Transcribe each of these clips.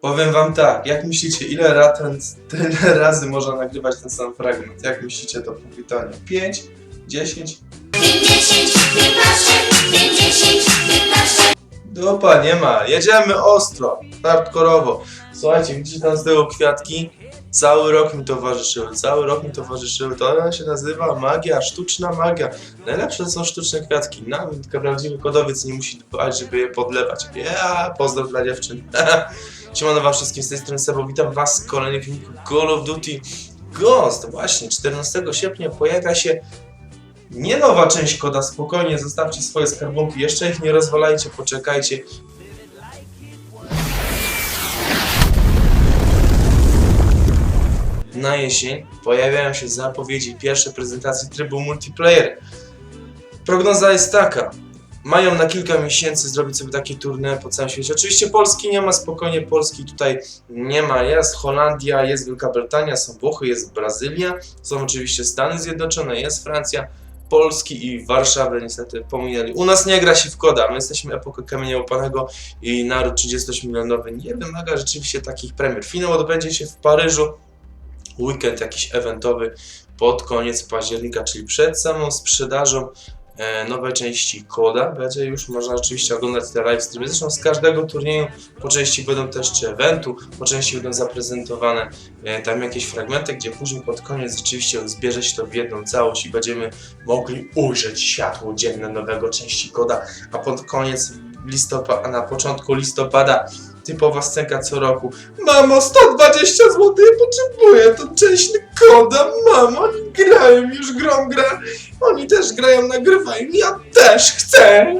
Powiem wam tak, jak myślicie, ile, ra, ten, tyle razy można nagrywać ten sam fragment? Jak myślicie to po pytaniu? 5? 10? 50, 15, 50, 15. Dupa, nie ma. Jedziemy ostro, hardkorowo. Słuchajcie, widzicie tam z tyłu kwiatki? Cały rok mi towarzyszyły, cały rok mi towarzyszyły. To się nazywa magia, sztuczna magia. Najlepsze są sztuczne kwiatki. Nawet prawdziwy kodowiec nie musi dbać, żeby je podlewać. Ja, pozdrow dla dziewczyn. Siemano wam wszystkim z tej strony Sebo, witam was w kolejnym filmiku Call of Duty Ghost. Właśnie, 14 sierpnia pojawia się nie nowa część koda, spokojnie, zostawcie swoje skarbonki, jeszcze ich nie rozwalajcie, poczekajcie. Na jesień pojawiają się zapowiedzi pierwszej prezentacji trybu multiplayer. Prognoza jest taka. Mają na kilka miesięcy zrobić sobie takie tournée po całym świecie. Oczywiście Polski nie ma, spokojnie Polski tutaj nie ma. Jest Holandia, jest Wielka Brytania, są Włochy, jest Brazylia, są oczywiście Stany Zjednoczone, jest Francja, Polski i Warszawę niestety pominęli. U nas nie gra się w koda, my jesteśmy epoką kamienia łopanego i naród 38-milionowy nie wymaga rzeczywiście takich premier. Finał odbędzie się w Paryżu, weekend jakiś eventowy pod koniec października, czyli przed samą sprzedażą e, nowej części koda. Będzie już można rzeczywiście oglądać te live streamy. Zresztą z każdego turnieju po części będą też czy eventu, po części będą zaprezentowane e, tam jakieś fragmenty, gdzie później pod koniec rzeczywiście zbierze się to w jedną całość i będziemy mogli ujrzeć światło dzienne nowego części koda, a pod koniec listopada, na początku listopada typowa scenka co roku. Mamo, 120 zł potrzebuję, to część koda, mamo, grają, już grą gra, oni też grają, nagrywają, ja też chcę.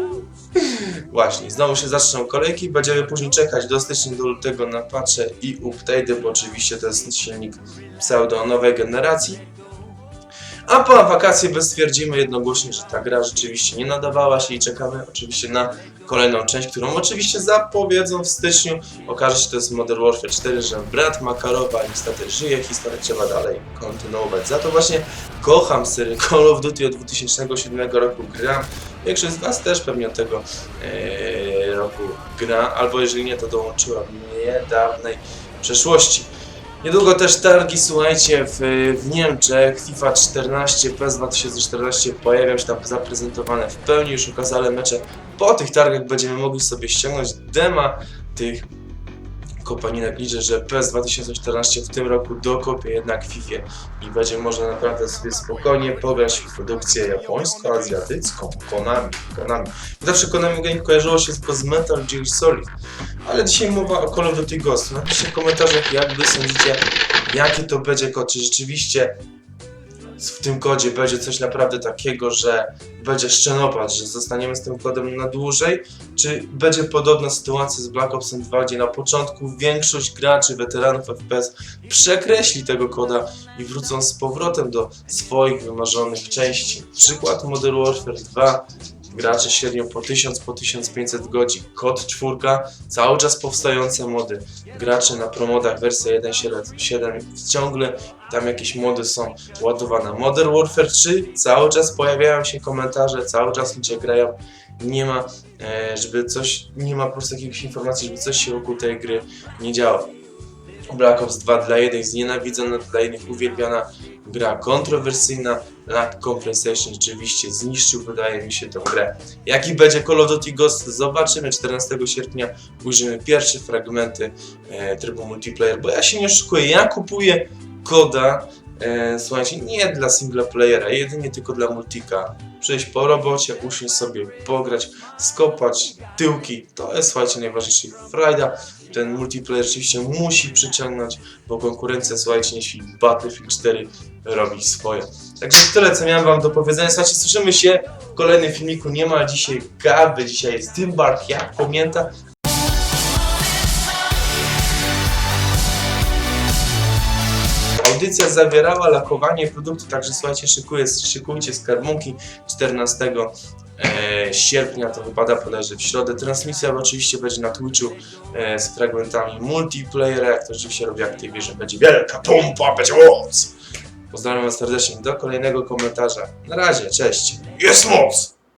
Właśnie, znowu się zaczną kolejki, będziemy później czekać do stycznia, do lutego na patche i update, bo oczywiście to jest silnik pseudo nowej generacji. A po wakacje stwierdzimy jednogłośnie, że ta gra rzeczywiście nie nadawała się i czekamy oczywiście na kolejną część, którą oczywiście zapowiedzą w styczniu. Okaże się, to jest Modern Warfare 4, że brat Makarowa niestety żyje, historię trzeba dalej kontynuować. Za to właśnie kocham serię Call of Duty od 2007 roku gram. Większość z Was też pewnie od tego e, roku gra, albo jeżeli nie, to dołączyła w niedawnej przeszłości. Niedługo też targi, słuchajcie, w, w Niemczech FIFA 14, PES 2014 pojawią się tam zaprezentowane w pełni, już okazale mecze. Po tych targach będziemy mogli sobie ściągnąć dema tych kopaninek. Liczę, że PES 2014 w tym roku dokopie jednak FIFA i będzie można naprawdę sobie spokojnie pograć w produkcję japońsko-azjatycką, Konami, Konami. Zawsze Konami Game kojarzyło się tylko z Metal Gear Solid, ale dzisiaj mowa o Call of Duty Ghost. Napiszcie w komentarzach, jak wy sądzicie, jaki to będzie kod, czy rzeczywiście w tym kodzie będzie coś naprawdę takiego, że będzie szczenopad, że zostaniemy z tym kodem na dłużej, czy będzie podobna sytuacja z Black Ops 2, gdzie na początku większość graczy, weteranów FPS przekreśli tego koda i wrócą z powrotem do swoich wymarzonych części. Przykład Modern Warfare 2, gracze średnio po 1000, po 1500 godzin. Kod czwórka, cały czas powstające mody. Gracze na promodach wersja 1.7 ciągle tam jakieś mody są ładowane. Modern Warfare 3, cały czas pojawiają się komentarze, cały czas ludzie grają. Nie ma, e, żeby coś, nie ma po prostu jakichś informacji, żeby coś się wokół tej gry nie działo. Black Ops 2 dla jednych znienawidzona, dla innych uwielbiana gra kontrowersyjna. Lack Compensation rzeczywiście zniszczył, wydaje mi się, tę grę. Jaki będzie Call of Duty Ghost? Zobaczymy 14 sierpnia. Ujrzymy pierwsze fragmenty e, trybu multiplayer, bo ja się nie oszukuję. Ja kupuję koda, e, słuchajcie, nie dla single playera, jedynie tylko dla multika. Przyjść po robocie, usiąść sobie, pograć, skopać tyłki. To jest, słuchajcie, najważniejsze. Frajda, ten multiplayer rzeczywiście musi przyciągnąć, bo konkurencja, słuchajcie, jeśli Battlefield 4 robi swoje. Także tyle, co miałem wam do powiedzenia. Słuchajcie, słyszymy się w kolejnym filmiku. Nie ma dzisiaj Gaby, dzisiaj jest Tymbark, jak pamięta. Audycja zawierała lakowanie produktu, także słuchajcie, szykuje, szykujcie skarbonki 14 e, sierpnia, to wypada bodajże w środę. Transmisja oczywiście będzie na Twitchu e, z fragmentami multiplayera, jak to rzeczywiście robi Activision, będzie wielka pompa, będzie moc! Pozdrawiam was serdecznie, do kolejnego komentarza. Na razie, cześć! Jest moc!